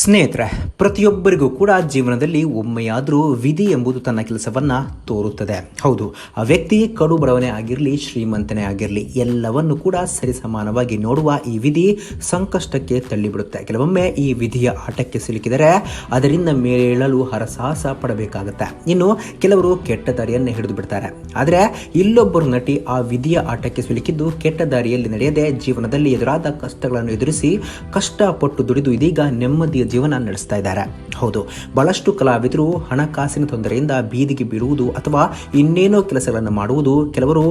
ಸ್ನೇಹಿತರೆ, ಪ್ರತಿಯೊಬ್ಬರಿಗೂ ಕೂಡ ಜೀವನದಲ್ಲಿ ಒಮ್ಮೆಯಾದರೂ ವಿಧಿ ಎಂಬುದು ತನ್ನ ಕೆಲಸವನ್ನು ತೋರುತ್ತದೆ. ಹೌದು, ಆ ವ್ಯಕ್ತಿ ಕಡು ಬಡವನೇ ಆಗಿರಲಿ, ಶ್ರೀಮಂತನೇ ಆಗಿರಲಿ, ಎಲ್ಲವನ್ನು ಕೂಡ ಸರಿಸಮಾನವಾಗಿ ನೋಡುವ ಈ ವಿಧಿ ಸಂಕಷ್ಟಕ್ಕೆ ತಳ್ಳಿಬಿಡುತ್ತೆ. ಕೆಲವೊಮ್ಮೆ ಈ ವಿಧಿಯ ಆಟಕ್ಕೆ ಸಿಲುಕಿದರೆ ಅದರಿಂದ ಮೇಲೇಳಲು ಹರಸಾಹಸ ಪಡಬೇಕಾಗುತ್ತೆ. ಇನ್ನು ಕೆಲವರು ಕೆಟ್ಟ ದಾರಿಯನ್ನು ಹಿಡಿದು ಬಿಡ್ತಾರೆ. ಆದರೆ ಇಲ್ಲೊಬ್ಬರು ನಟಿ ಆ ವಿಧಿಯ ಆಟಕ್ಕೆ ಸಿಲುಕಿದ್ದು ಕೆಟ್ಟ ದಾರಿಯಲ್ಲಿ ನಡೆಯದೆ ಜೀವನದಲ್ಲಿ ಎದುರಾದ ಕಷ್ಟಗಳನ್ನು ಎದುರಿಸಿ ಕಷ್ಟಪಟ್ಟು ದುಡಿದು ಇದೀಗ ನೆಮ್ಮದಿಯ ಜೀವನ ನಡೆಸ್ತಾ ಇದ್ದಾರೆ. ಹೌದು, ಬಹಳಷ್ಟು ಕಲಾವಿದರು ಹಣಕಾಸಿನ ತೊಂದರೆಯಿಂದ ಬೀದಿಗೆ ಬೀಳುವುದು ಅಥವಾ ಇನ್ನೇನೋ ಕೆಲಸಗಳನ್ನು ಮಾಡುವುದು ಕೆಲವರು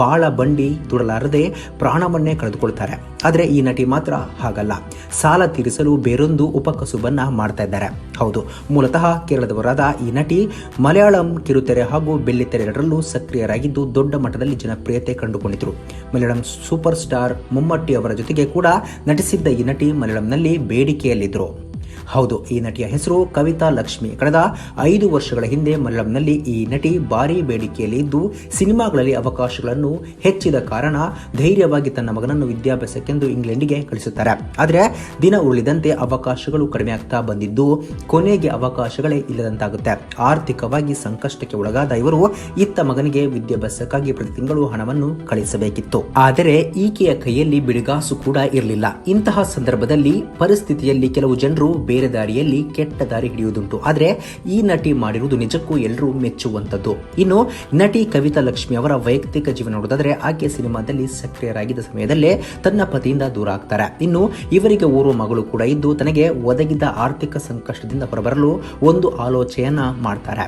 ಬಾಳ ಬಂಡಿ ತುಡಲಾರದೆ ಪ್ರಾಣವನ್ನೇ ಕಳೆದುಕೊಳ್ತಾರೆ. ಆದರೆ ಈ ನಟಿ ಮಾತ್ರ ಹಾಗಲ್ಲ. ಸಾಲ ತೀರಿಸಲು ಬೇರೊಂದು ಉಪಕಸುಬನ್ನ ಮಾಡ್ತಾ ಇದ್ದಾರೆ. ಹೌದು, ಮೂಲತಃ ಕೇರಳದವರಾದ ಈ ನಟಿ ಮಲಯಾಳಂ ಕಿರುತೆರೆ ಹಾಗೂ ಬೆಳ್ಳಿತೆರೆ ಎರಡರಲ್ಲೂ ಸಕ್ರಿಯರಾಗಿದ್ದು ದೊಡ್ಡ ಮಟ್ಟದಲ್ಲಿ ಜನಪ್ರಿಯತೆ ಕಂಡುಕೊಂಡಿದ್ರು. ಮಲಯಾಳಂ ಸೂಪರ್ ಸ್ಟಾರ್ ಮುಮ್ಮಟ್ಟಿ ಅವರ ಜೊತೆಗೆ ಕೂಡ ನಟಿಸಿದ್ದ ಈ ನಟಿ ಮಲಯಾಳಂನಲ್ಲಿ ಬೇಡಿಕೆಯಲ್ಲಿದ್ದರು ಹೌದು, ಈ ನಟಿಯ ಹೆಸರು ಕವಿತಾ ಲಕ್ಷ್ಮಿ. ಕಳೆದ ಐದು ವರ್ಷಗಳ ಹಿಂದೆ ಮಲಯಾಳಂನಲ್ಲಿ ಈ ನಟಿ ಭಾರೀ ಬೇಡಿಕೆಯಲ್ಲಿ ಇದ್ದು ಸಿನಿಮಾಗಳಲ್ಲಿ ಅವಕಾಶಗಳನ್ನು ಹೆಚ್ಚಿದ ಕಾರಣ ಧೈರ್ಯವಾಗಿ ತನ್ನ ಮಗನನ್ನು ವಿದ್ಯಾಭ್ಯಾಸಕ್ಕೆಂದು ಇಂಗ್ಲೆಂಡಿಗೆ ಕಳಿಸುತ್ತಾರೆ. ಆದರೆ, ದಿನ ಉಳಿದಂತೆ ಅವಕಾಶಗಳು ಕಡಿಮೆ ಆಗ್ತಾ ಬಂದಿದ್ದು, ಕೊನೆಗೆ ಅವಕಾಶಗಳೇ ಇಲ್ಲದಂತಾಗುತ್ತೆ. ಆರ್ಥಿಕವಾಗಿ ಸಂಕಷ್ಟಕ್ಕೆ ಒಳಗಾದ ಇವರು ಇತ್ತ ಮಗನಿಗೆ ವಿದ್ಯಾಭ್ಯಾಸಕ್ಕಾಗಿ ಪ್ರತಿ ತಿಂಗಳು ಹಣವನ್ನು ಕಳಿಸಬೇಕಿತ್ತು. ಆದರೆ, ಈಕೆಯ ಕೈಯಲ್ಲಿ ಬಿಡುಗಾಸು ಕೂಡ ಇರಲಿಲ್ಲ. ಇಂತಹ ಸಂದರ್ಭದಲ್ಲಿ ಪರಿಸ್ಥಿತಿಯಲ್ಲಿ ಕೆಲವು ಜನರು ಬೇರೆ ದಾರಿಯಲ್ಲಿ ಕೆಟ್ಟ ದಾರಿ ಹಿಡಿಯುವುದುಂಟು. ಆದರೆ ಈ ನಟಿ ಮಾಡಿರುವುದು ನಿಜಕ್ಕೂ ಎಲ್ಲರೂ ಮೆಚ್ಚುವಂಥದ್ದು. ಇನ್ನು ನಟಿ ಕವಿತಾ ಲಕ್ಷ್ಮಿ ಅವರ ವೈಯಕ್ತಿಕ ಜೀವನ ನೋಡೋದಾದ್ರೆ ಆಕೆ ಸಿನಿಮಾದಲ್ಲಿ ಸಕ್ರಿಯರಾಗಿದ್ದ ಸಮಯದಲ್ಲೇ ತನ್ನ ಪತಿಯಿಂದ ದೂರ ಆಗ್ತಾರೆ. ಇನ್ನು ಇವರಿಗೆ ಓರ್ವ ಮಗಳು ಕೂಡ ಇದ್ದು ತನಗೆ ಒದಗಿದ ಆರ್ಥಿಕ ಸಂಕಷ್ಟದಿಂದ ಹೊರಬರಲು ಒಂದು ಆಲೋಚನೆಯನ್ನ ಮಾಡ್ತಾರೆ.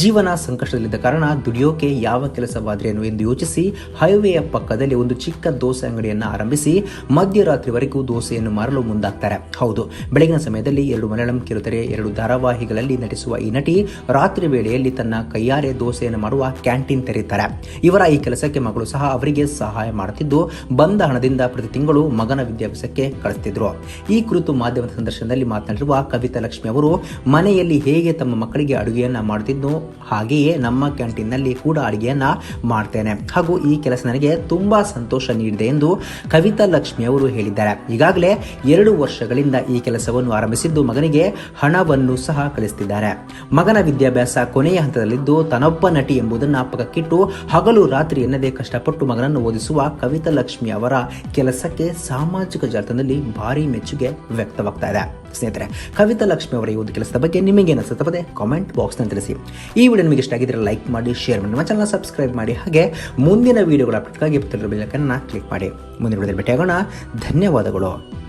ಜೀವನ ಸಂಕಷ್ಟದಲ್ಲಿದ್ದ ಕಾರಣ ದುಡಿಯೋಕೆ ಯಾವ ಕೆಲಸವಾದ್ರೇನು ಎಂದು ಯೋಚಿಸಿ ಹೈವೇಯ ಪಕ್ಕದಲ್ಲಿ ಒಂದು ಚಿಕ್ಕ ದೋಸೆ ಅಂಗಡಿಯನ್ನು ಆರಂಭಿಸಿ ಮಧ್ಯರಾತ್ರಿವರೆಗೂ ದೋಸೆಯನ್ನು ಮಾರಲು ಮುಂದಾಗ್ತಾರೆ. ಹೌದು, ಬೆಳಗಿನ ಸಮಯದಲ್ಲಿ ಎರಡು ಮಲಯಾಳಂ ಕಿರುತೆರೆ ಎರಡು ಧಾರಾವಾಹಿಗಳಲ್ಲಿ ನಟಿಸುವ ಈ ನಟಿ ರಾತ್ರಿ ವೇಳೆಯಲ್ಲಿ ತನ್ನ ಕೈಯಾರೆ ದೋಸೆಯನ್ನು ಮಾಡುವ ಕ್ಯಾಂಟೀನ್ ತೆರೀತಾರೆ ಇವರ ಈ ಕೆಲಸಕ್ಕೆ ಮಗಳು ಸಹ ಅವರಿಗೆ ಸಹಾಯ ಮಾಡುತ್ತಿದ್ದು, ಬಂದ ಹಣದಿಂದ ಪ್ರತಿ ತಿಂಗಳು ಮಗನ ವಿದ್ಯಾಭ್ಯಾಸಕ್ಕೆ ಕಳಿಸ್ತಿದ್ರು. ಈ ಕುರಿತು ಮಾಧ್ಯಮದ ಸಂದರ್ಶನದಲ್ಲಿ ಮಾತನಾಡಿರುವ ಕವಿತಾ ಲಕ್ಷ್ಮಿ ಅವರು, ಮನೆಯಲ್ಲಿ ಹೇಗೆ ತಮ್ಮ ಮಕ್ಕಳಿಗೆ ಅಡುಗೆಯನ್ನ ಮಾಡುತ್ತಿದ್ದು ಹಾಗೆಯೇ ನಮ್ಮ ಕ್ಯಾಂಟೀನ್ನಲ್ಲಿ ಕೂಡ ಅಡುಗೆಯನ್ನ ಮಾಡ್ತೇನೆ. ಹಾಗೂ ಈ ಕೆಲಸ ನನಗೆ ತುಂಬಾ ಸಂತೋಷ ನೀಡಿದೆ ಎಂದು ಕವಿತಾ ಲಕ್ಷ್ಮಿ ಅವರು ಹೇಳಿದ್ದಾರೆ. ಈಗಾಗಲೇ ಎರಡು ವರ್ಷಗಳಿಂದ ಈ ಕೆಲಸವನ್ನು ಆರಂಭಿಸಿದ್ದು ಮಗನಿಗೆ ಹಣವನ್ನು ಸಹ ಕಳಿಸುತ್ತಿದ್ದಾರೆ ಮಗನ ವಿದ್ಯಾಭ್ಯಾಸ ಕೊನೆಯ ಹಂತದಲ್ಲಿದ್ದು ತನ್ನೊಬ್ಬ ನಟಿ ಎಂಬುದನ್ನು ಪಕ್ಕಕ್ಕಿಟ್ಟು ಹಗಲು ರಾತ್ರಿ ಎನ್ನದೇ ಕಷ್ಟಪಟ್ಟು ಮಗನನ್ನು ಓದಿಸುವ ಕವಿತಾ ಲಕ್ಷ್ಮಿ ಅವರ ಕೆಲಸಕ್ಕೆ ಸಾಮಾಜಿಕ ಜಾಲತಾಣದಲ್ಲಿ ಭಾರಿ ಮೆಚ್ಚುಗೆ ವ್ಯಕ್ತವಾಗ್ತಾ ಇದೆ. ಸ್ನೇಹಿತರೆ ಕವಿತಾ ಲಕ್ಷ್ಮಿ ಅವರ ಈ ಒಂದು ಕೆಲಸದ ಬಗ್ಗೆ ನಿಮಗೆ ಅನಿಸುತ್ತೆ ಕಾಮೆಂಟ್ ಕಾಮೆಂಟ್ ಬಾಕ್ಸ್ನಲ್ಲಿ ತಿಳಿಸಿ. ಈ ವಿಡಿಯೋ ನಿಮಗೆ ಇಷ್ಟ ಆಗಿದ್ರೆ ಲೈಕ್ ಮಾಡಿ ಶೇರ್ ಮಾಡಿ, ನಮ್ಮ ಚಾನಲ್ ಸಬ್ಸ್ಕ್ರೈಬ್ ಮಾಡಿ, ಹಾಗೆ ಮುಂದಿನ ವಿಡಿಯೋಗಳ ಅಪ್ಡೇಟ್ಗಾಗಿ ಬೆಲ್ಲಕನ್ನು ಕ್ಲಿಕ್ ಮಾಡಿ. ಮುಂದಿನ ವಿಡಿಯೋದಲ್ಲಿ ಭೇಟಿಯಾಗೋಣ. ಧನ್ಯವಾದಗಳು.